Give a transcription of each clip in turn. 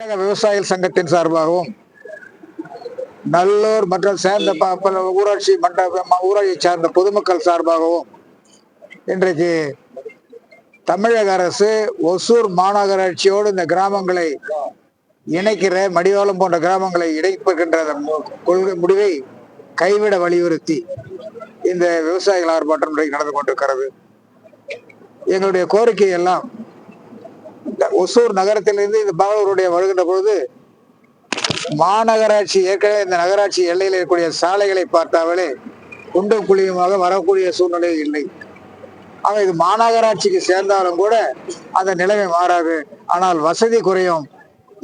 தமிழக விவசாயிகள் சங்கத்தின் சார்பாகவும் நல்லூர் மற்றும் சேர்ந்த ப- பல ஊராட்சி மன்ற ஊராட்சியை சார்ந்த பொதுமக்கள் சார்பாகவும் இன்றைக்கு தமிழக அரசு ஒசூர் மாநகராட்சியோடு இந்த கிராமங்களை இணைக்கிற மடிவாளம் போன்ற கிராமங்களை இணைப்புகின்ற மு- கொள்கை முடிவை கைவிட வலியுறுத்தி இந்த விவசாயிகள் ஆர்ப்பாட்டம் நடந்து கொண்டிருக்கிறது. எங்களுடைய கோரிக்கை எல்லாம் ஒசூர் நகரத்திலிருந்து இந்த பகவருடைய வருகின்ற பொழுது மாநகராட்சி ஏற்கனவே இந்த நகராட்சி எல்லையில் இருக்கக்கூடிய சாலைகளை பார்த்தாவே குண்டும் குழியுமாக வரக்கூடிய சூழ்நிலை இல்லை. ஆக இது மாநகராட்சிக்கு சேர்ந்தாலும் கூட அந்த நிலைமை மாறாது. ஆனால் வசதி குறையும்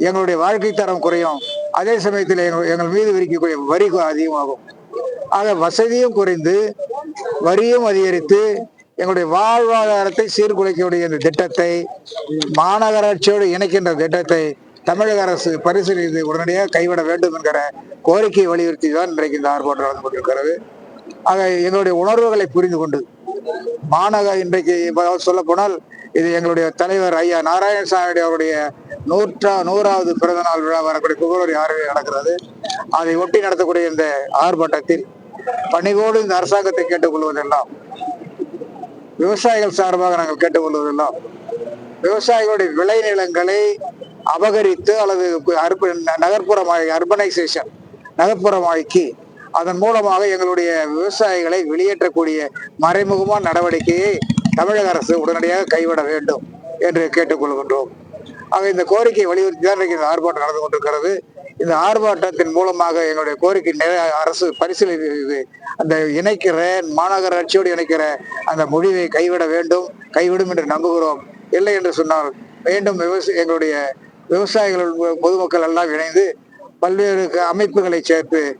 எங்களுடைய வாழ்க்கை தரம் குறையும். அதே சமயத்தில் எங்கள் எங்கள் மீது விரிக்கக்கூடிய வரி அதிகமாகும். ஆக வசதியும் குறைந்து வரியும் அதிகரித்து எங்களுடைய வாழ்வாதாரத்தை சீர்குலைக்கக்கூடிய இந்த திட்டத்தை மாநகராட்சியோடு இணைக்கின்ற திட்டத்தை தமிழக அரசு பரிசீலித்து உடனடியாக கைவிட வேண்டும் என்கிற கோரிக்கையை வலியுறுத்தி தான் இன்றைக்கு இந்த ஆர்ப்பாட்டம் நடந்து கொண்டிருக்கிறது. ஆக எங்களுடைய உணர்வுகளை புரிந்து கொண்டு மாநகர இன்றைக்கு சொல்ல போனால் இது எங்களுடைய தலைவர் ஐயா நாராயணசாமி அவருடைய நூற்றா நூறாவது பிறந்த நாள் விழா வரக்கூடிய பிப்ரவரி ஆறில் நடக்கிறது. அதை ஒட்டி நடத்தக்கூடிய இந்த ஆர்ப்பாட்டத்தில் பணிவோடு இந்த அரசாங்கத்தை கேட்டுக்கொள்வதெல்லாம் விவசாயிகள் சார்பாக நாங்கள் கேட்டுக்கொள்வதெல்லாம் விவசாயிகளுடைய விளைநிலங்களை அபகரித்து அல்லது அர்ப நகர்ப்புறமாக அர்பனைசேஷன் நகர்ப்புறமாக்கி அதன் மூலமாக எங்களுடைய விவசாயிகளை வெளியேற்றக்கூடிய மறைமுகமான நடவடிக்கையை தமிழக அரசு உடனடியாக கைவிட வேண்டும் என்று கேட்டுக்கொள்கின்றோம். ஆக இந்த கோரிக்கையை வலியுறுத்தி தான் இன்றைக்கு இந்த ஆர்ப்பாட்டம் நடந்து கொண்டிருக்கிறது. இந்த ஆர்ப்பாட்டத்தின் மூலமாக எங்களுடைய கோரிக்கை நிறைய அரசு பரிசீலித்து அந்த இணைக்கிற மாநகராட்சியோடு இணைக்கிற அந்த முடிவை கைவிட வேண்டும் கைவிடும் என்று நம்புகிறோம். இல்லை என்று சொன்னால் மீண்டும் விவசாய எங்களுடைய விவசாயிகள் பொதுமக்கள் எல்லாம் இணைந்து பல்வேறு அமைப்புகளை சேர்த்து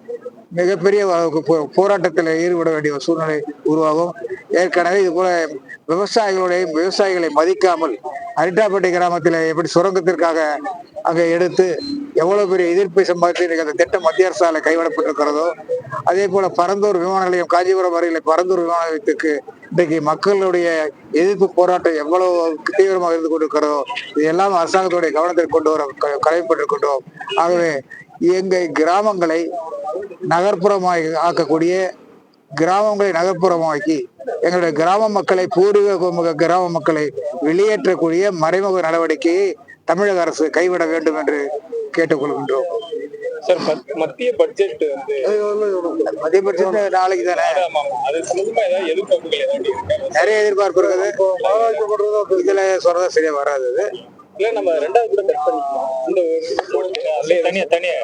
மிகப்பெரிய போ- போராட்டத்தில் ஈடுபட வேண்டிய சூழ்நிலை உருவாகும். ஏற்கனவே இது போல விவசாயிகளுடைய விவசாயிகளை மதிக்காமல் அரிட்டாப்பட்டி கிராமத்தில் எப்படி சுரங்கத்திற்காக அங்கே எடுத்து எவ்வளவு பெரிய எதிர்ப்பை சம்பாதித்து இன்னைக்கு அந்த திட்டம் மத்திய அரசால கைவிடப்பட்டிருக்கிறதோ அதே போல பரந்தூர் விமான நிலையம் காஞ்சிபுரம் அருகில் பரந்தூர் விமான நிலையத்துக்கு இன்றைக்கு மக்களுடைய எதிர்ப்பு போராட்டம் எவ்வளவு தீவிரமாக இருந்து கொண்டிருக்கிறதோ இது எல்லாம் அரசாங்கத்துடைய கவனத்தில் கொண்டு வர க- கடமைப்பட்டிருக்கின்றோம் ஆகவே எங்கள் கிராமங்களை நகர்ப்புறமாக ஆக்கக்கூடிய கிராமங்களை நகர்ப்புறமாக்கி எங்களுடைய கிராம மக்களை பூர்வீக கிராம மக்களை வெளியேற்றக்கூடிய மறைமுக நடவடிக்கையை தமிழக அரசு கைவிட வேண்டும் என்று கேட்டுக்கொள்கின்றோம். சார் மத்- மத்திய பட்ஜெட் வந்து அதிகபட்சம் நாளைக்கு தானே? நிறைய எதிர்பார்ப்பு இருக்குது. இதுல சொல்றதா சரியா வராது அது. இல்ல நம்ம ரெண்டாவது கூட கட் பண்ணிக்கலாம்? இந்த தனியா தனியா.